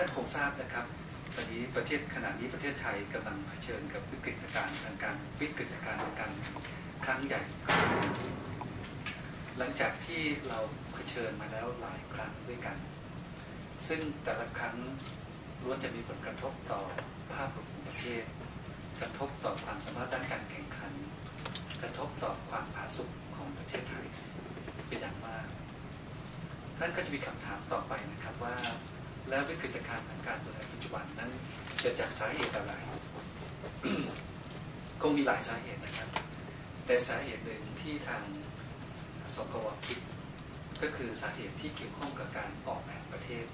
ท่านคงทราบนะครับตอนนี้ประเทศขณะนี้ประเทศไทยกำลังเผชิญกับวิกฤตการณ์ทางการวิกฤตการณ์ทางการครั้งใหญ่ หลังจากที่เราเผชิญมาแล้วหลายครั้งด้วยกัน ซึ่งแต่ละครั้งล้วนจะมีผลกระทบต่อภาพรวมของประเทศ กระทบต่อความสามารถด้านการแข่งขัน กระทบต่อความผาสุกของประเทศไทยเป็นอย่างมากนั่นก็จะมีคำถามต่อไปนะครับว่า แล้ววิกฤตการณ์ทางการเมืองปัจจุบันนั้นเกิดจากสาเหตุอะไร คงมีหลายสาเหตุนะครับ แต่สาเหตุหนึ่งที่ทางสกวคิด ก็คือสาเหตุที่เกี่ยวข้องกับการออกแบบประเทศ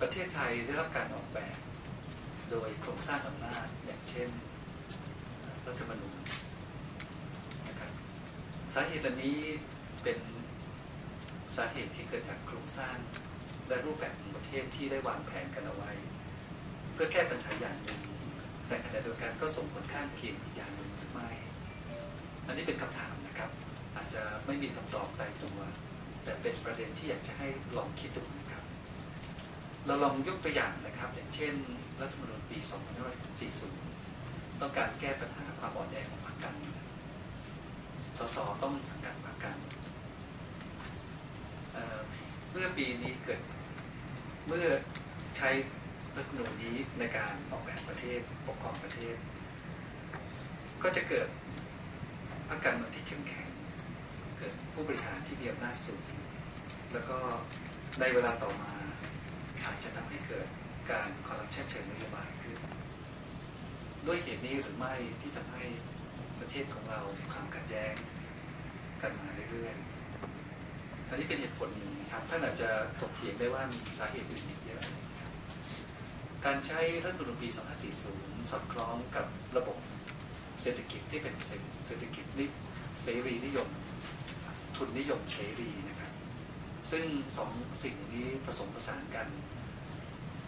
ประเทศไทยได้รับการออกแบบ โดยโครงสร้างอำนาจอย่างเช่นรัฐธรรมนูญนะครับสาเหตุอันนี้เป็นสาเหตุที่เกิดจากโครงสร้าง และรูปแบบของประเทศที่ได้วางแผนกันเอาไว้ เพื่อแก้ปัญหาอย่างหนึ่งแต่ขณะเดียวกันก็ส่งผลข้างเคียงอีกอย่างหนึ่งหรือไม่ อันนี้เป็นคำถามนะครับ อาจจะไม่มีคำตอบตายตัว แต่เป็นประเด็นที่อยากจะให้ลองคิดดูนะครับ เราลองยกตัวอย่างนะครับ อย่างเช่น รัฐธรรมนูญปี 2540 ต้องการแก้ปัญหาความอ่อนแอของพรรคการเมืองสสต้องสังกัดพรรคการเมื่อปีนี้เกิด เมื่อใช้รัฐธรรมนูญนี้ในการออกแบบประเทศปกครองประเทศ ก็จะเกิดพรรคการเมืองที่เข้มแข็ง เกิดผู้บริหารที่มีอำนาจสูง แล้วก็ในเวลาต่อมาอาจจะทำให้เกิดการคอร์รัปชันเชิงนโยบายขึ้น ด้วยเหตุนี้หรือไม่ที่ทำให้ประเทศของเรามีความขัดแย้งกันมาเรื่อยๆ อันนี้เป็นเหตุผลหนึ่งครับท่านอาจจะถกเถียงได้ว่ามีสาเหตุอื่นอีกเยอะการใช้รัฐธรรมนูญปี 2540 สอดคล้องกับระบบเศรษฐกิจที่เป็นเศรษฐกิจนิเสรีนิยม ทุนนิยมเสรีนะครับ ซึ่งสองสิ่งนี้ผสมผสานกัน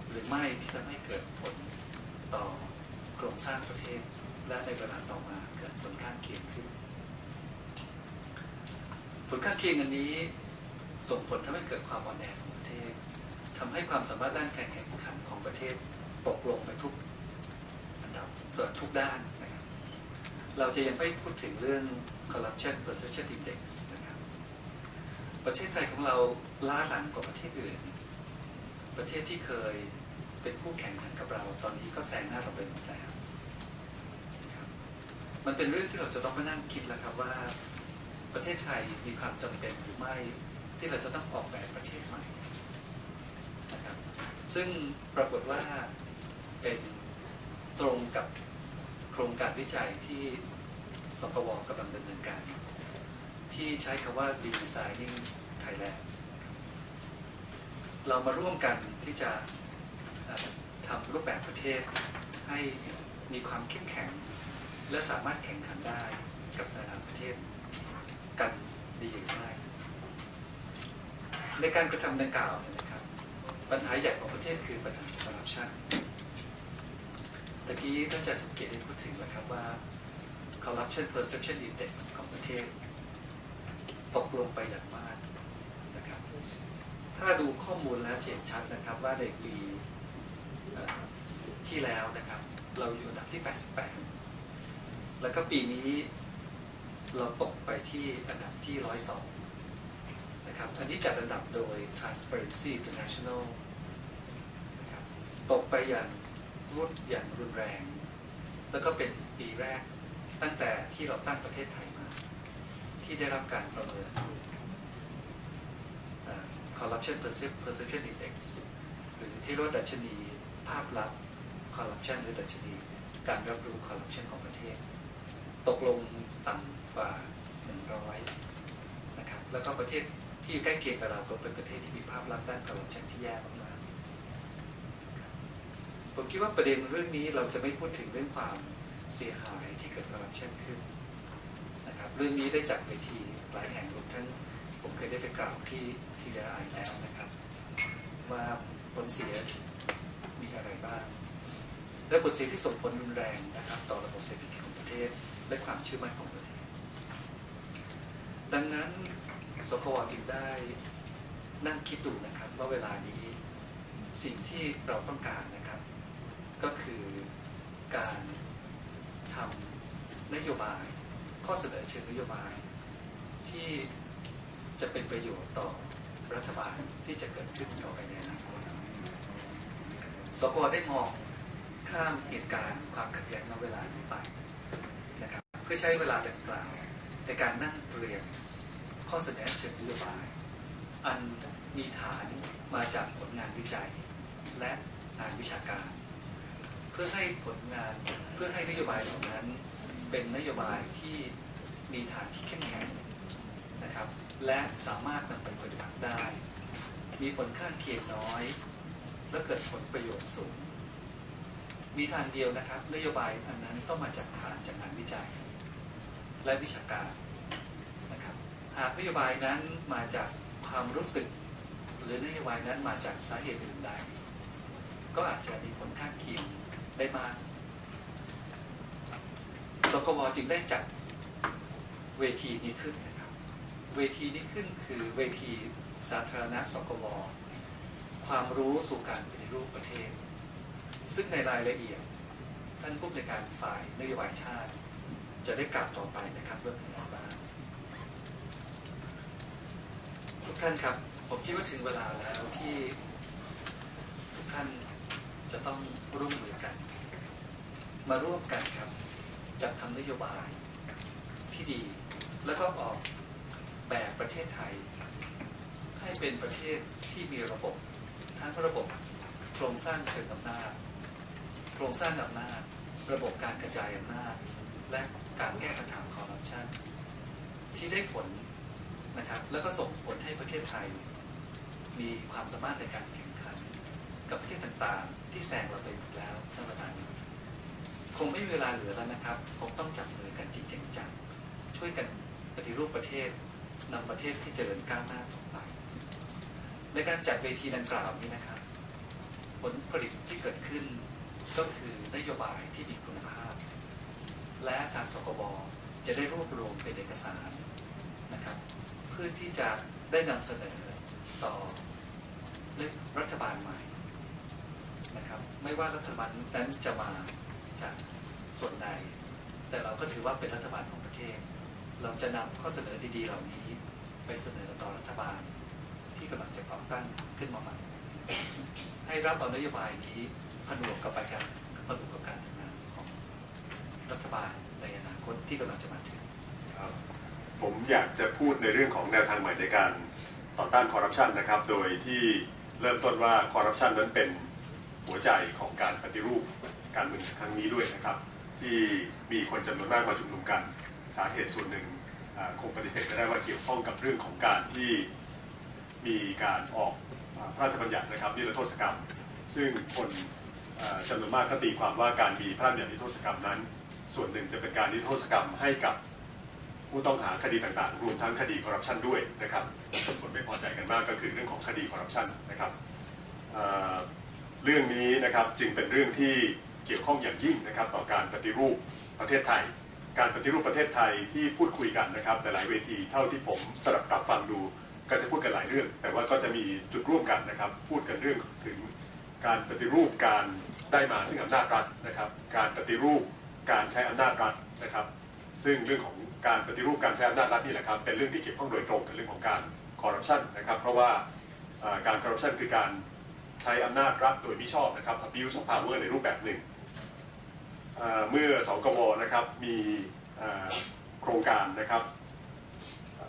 หรือไม่ที่ทำให้เกิดผลต่อโครงสร้างประเทศ และในเวลาต่อมาเกิดผลข้างเคียงขึ้น ผลข้างเคียงอันนี้ ส่งผลทำให้เกิดความอ่อนแอของประเทศทำให้ความสามารถด้านการแข่งขันของประเทศตกลงไปทุกอันดับเกิดทุกด้านนะครับเราจะยังไม่พูดถึงเรื่อง corruption perception index นะครับประเทศไทยของเราล้าหลังกว่าประเทศอื่น ประเทศที่เคยเป็นคู่แข่งขันกับเราตอนนี้ก็แซงหน้าเราไปหมดแล้วนะครับมันเป็นเรื่องที่เราจะต้องมานั่งคิดแล้วครับว่า ประเทศไทยมีความจำเป็นหรือไม่ ที่เราจะต้องออกแบบประเทศใหม่นะครับซึ่งปรากฏว่าเป็นตรงกับโครงการวิจัยที่สกวกำลังดำเนินการ ที่ใช้คำว่า Designing Thailand เรามาร่วมกันที่จะทำรูปแบบประเทศให้มีความเข้มแข็ง และสามารถแข่งขันได้กับนานาประเทศกันดีหรือไม่ ในการกระทำดังกล่าวนะครับปัญหาใหญ่ของประเทศคือปัญหาคอร์รัปชันตะกี้ท่านอาจารย์สุเกตได้พูดถึงแล้วครับว่า corruption perception index ของประเทศ ตกลงไปอย่างมากนะครับ ถ้าดูข้อมูลแล้วเห็นชัดนะครับว่าในปีที่แล้วนะครับ เราอยู่อันดับที่ 88 แล้วก็ปีนี้เราตกไปที่อันดับที่ 102 นะครับอันนี้จัดอันดับโดย Transparency International นะครับตกไปอย่างรุนอย่างรุนแรง แล้วก็เป็นปีแรกตั้งแต่ที่เราตั้งประเทศไทยมา ที่ได้รับการประเมิน corruption perception index หรือที่เรียกว่าดัชนีภาพลักษณ์ corruption หรือดัชนี การรับรู้ corruption ของประเทศ ตกลงต่ำกว่า 100 นะครับ แล้วก็ประเทศ ที่อยู่ใกล้เคียงกับเราก็เป็นประเทศที่มีภาพลักษณ์ด้าน corruption ที่แย่มากๆผมคิดว่าประเด็นเรื่องนี้เราจะไม่พูดถึงเรื่องความเสียหายที่เกิดคอร์รัปชันขึ้นนะครับเรื่องนี้ได้จัดเวทีหลายแห่งรวมทั้งผมเคยได้ไปกล่าวที่ที่ด้อ่านแล้วนะครับว่าผลเสียมีอะไรบ้าง และผลเสียที่ส่งผลรุนแรงนะครับ ต่อระบบเศรษฐกิจของประเทศและความเชื่อมั่นของประเทศ ดังนั้น สกวจึงได้นั่งคิดดูนะครับว่าเวลานี้สิ่งที่เราต้องการนะครับ ก็คือการทำนโยบาย ข้อเสนอเชิงนโยบาย ที่จะเป็นประโยชน์ต่อรัฐบาลที่จะเกิดขึ้นต่อไปในอนาคตสกได้มองข้ามเหตุการณ์ความขัดแย้งในเวลานี้ไปนะครับเพื่อใช้เวลาดังกล่าวในการนั่งเตรียม ข้อเสนอเชิงนโยบาย อันมีฐานมาจากผลงานวิจัย และงานวิชาการ เพื่อให้ผลงานเพื่อให้นโยบายเหล่านั้น เป็นนโยบายที่มีฐานที่เข้มแข็งนะครับ และสามารถนำไปปฏิบัติได้ มีผลข้างเคียงน้อย และเกิดผลประโยชน์สูง มีทางเดียวนะครับ นโยบายอันนั้นต้องมาจากฐานจากงานวิจัย และวิชาการ หากนโยบายนั้นมาจากความรู้สึก หรือนโยบายนั้นมาจากสาเหตุอื่นใด ก็อาจจะมีผลข้างเคียงได้มากสกวจึงได้จัดเวทีนี้ขึ้นนะครับ เวทีนี้ขึ้นคือเวทีสาธารณะสกวความรู้สู่การปฏิรูปประเทศ ซึ่งในรายละเอียด ท่านผู้ในการฝ่ายนโยบายชาติ จะได้กล่าวต่อไปนะครับเรื่องนี้บ้าง ท่านครับ ผมคิดว่าถึงเวลาแล้วที่ทุกท่านจะต้องร่วมมือกัน มาร่วมกันครับจัดทำนโยบายที่ดี แล้วก็ออกแบบประเทศไทย ให้เป็นประเทศที่มีระบบทั้งระบบโครงสร้างเชิงอำนาจโครงสร้างอำนาจระบบการกระจายอำนาจและการแก้ปัญหาคอร์รัปชันที่ได้ผล นะครับแล้วก็ส่งผลให้ประเทศไทย มีความสามารถในการแข่งขัน กับประเทศต่างๆ ที่แซงเราไปหมดแล้วท่านประธานคงไม่มีเวลาเหลือแล้วนะครับคงต้องจับมือกันจริงจังช่วยกันปฏิรูปประเทศนำประเทศที่เจริญก้าวหน้าต่อไป ในการจัดเวทีดังกล่าวนี้นะครับ ผลผลิตที่เกิดขึ้นก็คือนโยบายที่มีคุณภาพ และทางสกบจะได้รวบรวมเป็นเอกสารนะครับ พื่อที่จะได้นำเสนอต่อรัฐบาลใหม่นะครับไม่ว่ารัฐบาลนั้นจะมาจากส่วนใดแต่เราก็ถือว่าเป็นรัฐบาลของประเทศ เราจะนำข้อเสนอดีๆ เหล่านี้ไปเสนอต่อรัฐบาลที่กำลังจะก่อตั้งขึ้นมาใหม่ให้รับเอานโยบายนี้ผนวกกับไปการผนวกกับการทำงานของรัฐบาลในอนาคตที่กำลังจะมาถึงครับ ผมอยากจะพูดในเรื่องของแนวทางใหม่ในการต่อต้านคอร์รัปชันนะครับ โดยที่เริ่มต้นว่าคอร์รัปชันนั้นเป็นหัวใจของการปฏิรูปการเมืองครั้งนี้ด้วยนะครับ ที่มีคนจำนวนมากมาชุมนุมกัน สาเหตุส่วนหนึ่งคงปฏิเสธไม่ได้ว่าเกี่ยวข้องกับเรื่องของการที่มีการออกพระราชบัญญัตินะครับนิรโทษกรรม ซึ่งคนจำนวนมากก็ตีความว่าการมีพระราชบัญญัตินิรโทษกรรมนั้น ส่วนหนึ่งจะเป็นการนิรโทษกรรมให้กับ ผู้ต้องหาคดีต่างๆ รวมทั้งคดีคอร์รัปชันด้วยนะครับคนไม่พอใจกันมากก็คือเรื่องของคดีคอร์รัปชันนะครับเเรื่องนี้นะครับจึงเป็นเรื่องที่เกี่ยวข้องอย่างยิ่งนะครับต่อการปฏิรูปประเทศไทย การปฏิรูปประเทศไทยที่พูดคุยกันนะครับหลายเวทีเท่าที่ผมสลับกลับฟังดู ก็จะพูดกันหลายเรื่อง แต่ว่าก็จะมีจุดร่วมกันนะครับ พูดกันเรื่องถึงการปฏิรูปการได้มาซึ่งอำนาจรัฐนะครับ การปฏิรูปการใช้อำนาจรัฐนะครับ ซึ่งเรื่องของการปฏิรูปการใช้อำนาจรัฐนี่แหละครับเป็นเรื่องที่เกี่ยวข้องโดยตรงกับเรื่องของการคอร์รัปชันนะครับเพราะว่าการคอร์รัปชันคือการใช้อำนาจรัฐโดยมิชอบนะครับ abuse of power ในรูปแบบหนึ่ง เมื่อสกวนะครับมีโครงการนะครับ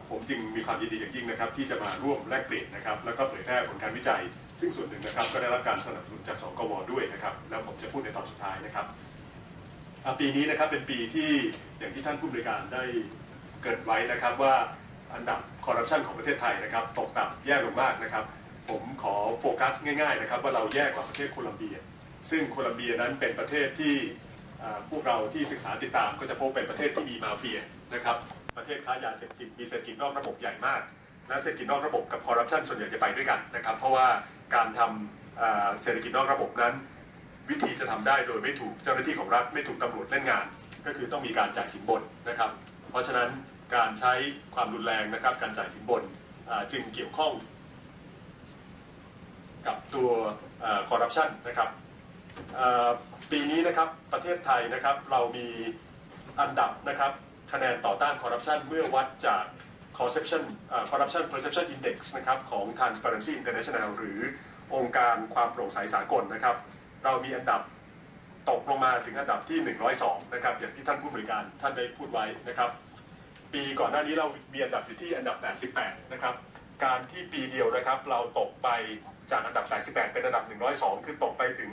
ผมจึงมีความยินดีอย่างยิ่งนะครับ ที่จะมาร่วมแลกเปลี่ยนนะครับ แล้วก็เผยแพร่ผลการวิจัย ซึ่งส่วนหนึ่งนะครับ ก็ได้รับการสนับสนุนจากสกวด้วยนะครับ แล้วผมจะพูดในตอนสุดท้ายนะครับ ปีนี้นะครับเป็นปีที่อย่างที่ท่านผู้บริการได้เกิดไว้นะครับว่าอันดับคอร์รัปชันของประเทศไทยนะครับตกต่ำแย่ลงมากนะครับ ผมขอโฟกัสง่ายๆนะครับว่าเราแย่กว่าประเทศโคลัมเบีย ซึ่งโคลัมเบียนั้นเป็นประเทศที่พวกเราที่ศึกษาติดตาม ก็จะพบเป็นประเทศที่มีมาเฟียนะครับประเทศค้ายาเสพติดมีเศรษฐกิจนอกระบบใหญ่มากและเศรษฐกิจนอกระบบกับคอร์รัปชันส่วนใหญ่จะไปด้วยกันนะครับเพราะว่าการทำอ่าเศรษฐกิจนอกระบบนั้น วิธีจะทำได้โดยไม่ถูกเจ้าหน้าที่ของรัฐไม่ถูกตำรวจเล่นงาน ก็คือต้องมีการจ่ายสินบนนะครับ เพราะฉะนั้นการใช้ความรุนแรงนะครับ การจ่ายสินบนจึงเกี่ยวข้องกับตัวคอร์รัปชันนะครับปีนี้นะครับประเทศไทยนะครับเรามีอันดับนะครับคะแนนต่อต้านคอร์รัปชันเมื่อวัดจาก Corruption เอ่อ Corruption Perception Index นะครับของ Transparency International หรือองค์การความโปร่งใสสากลนะครับ เรามีอันดับตกลงมาถึงอันดับที่ 102 นะครับ อย่างที่ท่านผู้บริการท่านได้พูดไว้นะครับ ปีก่อนหน้านี้เรามีอันดับอยู่ที่อันดับ 88 นะครับ การที่ปีเดียวนะครับ เราตกไปจากอันดับ 88 เป็นอันดับ 102 คือตกไปถึง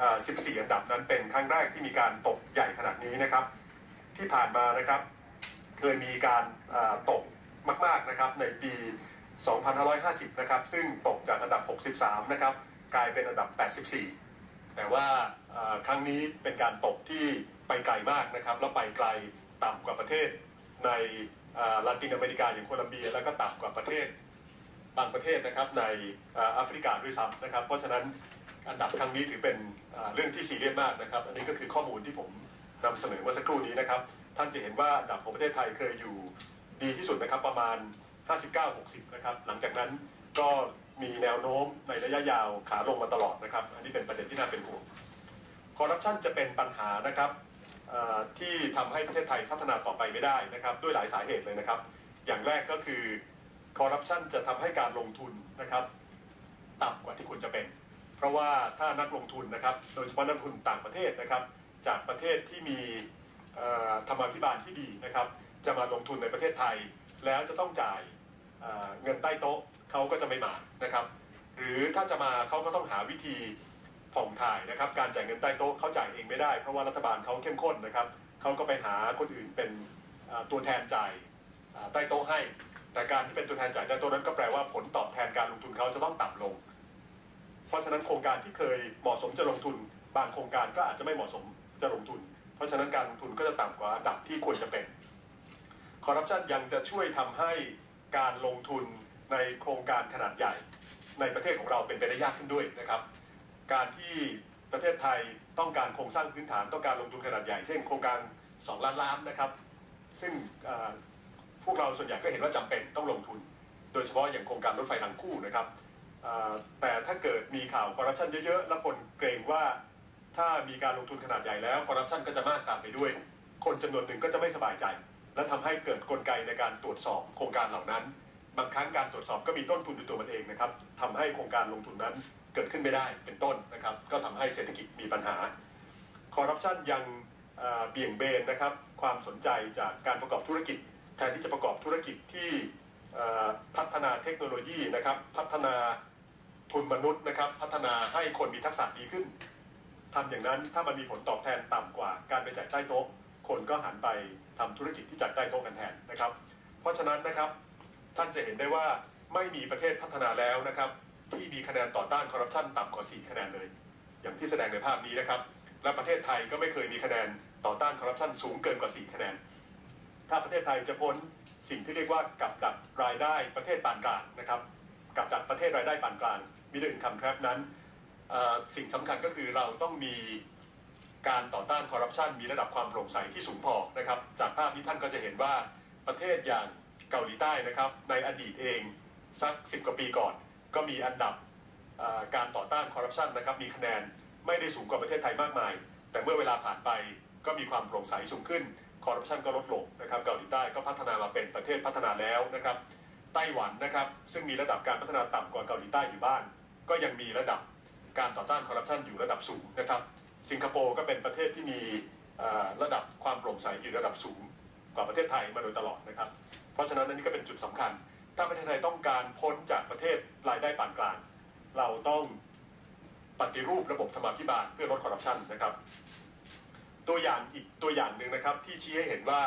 14 อันดับนั้นเป็นครั้งแรกที่มีการตกใหญ่ขนาดนี้นะครับ ที่ผ่านมานะครับเคยมีการอ่าตกมาก ๆ นะครับในปี 2550 นะครับ ซึ่งตกจากอันดับ 63 นะครับ กลายเป็นอันดับ 84 แต่ว่าครั้งนี้เป็นการตกที่ไปไกลมากนะครับ แล้วไปไกลต่ำกว่าประเทศ ในลาตินอเมริกาอย่างโคลัมเบีย แล้วก็ต่ำกว่าประเทศบางประเทศนะครับในแอฟริกาด้วยซ้ำนะครับ เพราะฉะนั้นอันดับครั้งนี้ถือเป็นเรื่องที่ซีเรียสมากนะครับ อันนี้ก็คือข้อมูลที่ผมนำเสนอเมื่อสักครู่นี้นะครับ ท่านจะเห็นว่าอันดับของประเทศไทยเคยอยู่ดีที่สุดนะครับประมาณ 59-60 นะครับ หลังจากนั้นก็ มีแนวโน้มในระยะยาวขาลงมาตลอดนะครับ อันนี้เป็นประเด็นที่น่าเป็นห่วงคอร์รัปชันจะเป็นปัญหานะครับที่ทำให้ประเทศไทยพัฒนาต่อไปไม่ได้นะครับ ด้วยหลายสาเหตุเลยนะครับ อย่างแรกก็คือคอร์รัปชันจะทำให้การลงทุนนะครับต่ำกว่าที่ควรจะเป็น เพราะว่าถ้านักลงทุนนะครับ โดยเฉพาะนักลงทุนต่างประเทศนะครับ จากประเทศที่มีธรรมาภิบาลที่ดีนะครับ จะมาลงทุนในประเทศไทย แล้วจะต้องจ่ายเงินใต้โต๊ะ เขาก็จะไม่มานะครับ หรือถ้าจะมาเขาก็ต้องหาวิธีผ่องถ่ายนะครับ การจ่ายเงินใต้โต๊ะเขาจ่ายเองไม่ได้เพราะว่ารัฐบาลเขาเข้มข้นนะครับเขาก็ไปหาคนอื่นเป็นตัวแทนจ่ายใต้โต๊ะให้ แต่การที่เป็นตัวแทนจ่ายใต้โต๊ะนั้นก็แปลว่าผลตอบแทนการลงทุนเขาจะต้องต่ำลง เพราะฉะนั้นโครงการที่เคยเหมาะสมจะลงทุน บางโครงการก็อาจจะไม่เหมาะสมจะลงทุน เพราะฉะนั้นการลงทุนก็จะต่ำกว่าอันดับที่ควรจะเป็นคอร์รัปชันยังจะช่วยทำให้การลงทุน ในโครงการขนาดใหญ่ในประเทศของเราเป็นไปได้ยากขึ้นด้วยนะครับ การที่ประเทศไทยต้องการโครงสร้างพื้นฐานต้องการลงทุนขนาดใหญ่ เช่นโครงการ 2 ล้านล้านนะครับ ซึ่งพวกเราส่วนใหญ่ก็เห็นว่าจำเป็นต้องลงทุน โดยเฉพาะอย่างโครงการรถไฟทางคู่นะครับแต่ถ้าเกิดมีข่าวคอร์รัปชันเยอะๆ แล้วคนเกรงว่าถ้ามีการลงทุนขนาดใหญ่แล้วคอร์รัปชันก็จะมากตามไปด้วย คนจำนวนหนึ่งก็จะไม่สบายใจ และทำให้เกิดกลไกในการตรวจสอบโครงการเหล่านั้น บางครั้งการตรวจสอบก็มีต้นทุนในตัวมันเองนะครับทำให้โครงการลงทุนนั้นเกิดขึ้นไม่ได้เป็นต้นนะครับ ก็ทำให้เศรษฐกิจมีปัญหาคอร์รัปชันยังเบี่ยงเบนนะครับ ความสนใจจากการประกอบธุรกิจ แทนที่จะประกอบธุรกิจที่พัฒนาเทคโนโลยีนะครับ พัฒนาทุนมนุษย์นะครับ พัฒนาให้คนมีทักษะดีขึ้นทำอย่างนั้นถ้ามันมีผลตอบแทนต่ำกว่าการไปจ่ายใต้โต๊ะ คนก็หันไปทำธุรกิจที่จ่ายใต้โต๊ะกันแทนนะครับ เพราะฉะนั้นนะครับ ท่านจะเห็นได้ว่าไม่มีประเทศพัฒนาแล้วนะครับ ที่มีคะแนนต่อต้านคอร์รัปชันต่ำกว่า 4 คะแนนเลย อย่างที่แสดงในภาพนี้นะครับ และประเทศไทยก็ไม่เคยมีคะแนนต่อต้านคอร์รัปชันสูงเกินกว่า 4 คะแนน ถ้าประเทศไทยจะพ้นสิ่งที่เรียกว่ากับจัดรายได้ประเทศปานกลางนะครับกับจัดประเทศรายได้ปานกลางมีเรื่องคำแครบนั้นสิ่งสำคัญก็คือเราต้องมีการต่อต้านคอร์รัปชันมีระดับความโปร่งใสที่สูงพอนะครับ จากภาพนี้ท่านก็จะเห็นว่าประเทศอย่าง เกาหลีใต้นะครับ ในอดีตเองสัก 10 กว่าปีก่อน ก็มีอันดับการต่อต้านคอร์รัปชันนะครับมีคะแนนไม่ได้สูงกว่าประเทศไทยมากมาย แต่เมื่อเวลาผ่านไปก็มีความโปร่งใสสูงขึ้นคอร์รัปชันก็ลดลงนะครับเกาหลีใต้ก็พัฒนามาเป็นประเทศพัฒนาแล้วนะครับไต้หวันนะครับซึ่งมีระดับการพัฒนาต่ำกว่าเกาหลีใต้อยู่บ้างก็ยังมีระดับการต่อต้านคอร์รัปชันอยู่ระดับสูงนะครับสิงคโปร์ก็เป็นประเทศที่มีระดับความโปร่งใสอยู่ระดับสูงกว่าประเทศไทยมาโดยตลอดนะครับ เพราะฉะนั้นอันนี้ก็เป็นจุดสำคัญ ถ้าประเทศไทยต้องการพ้นจากประเทศรายได้ปานกลาง เราต้องปฏิรูประบบธรรมาภิบาลเพื่อลดคอร์รัปชันนะครับ ตัวอย่างอีกตัวอย่างหนึ่งนะครับที่ชี้ให้เห็นว่า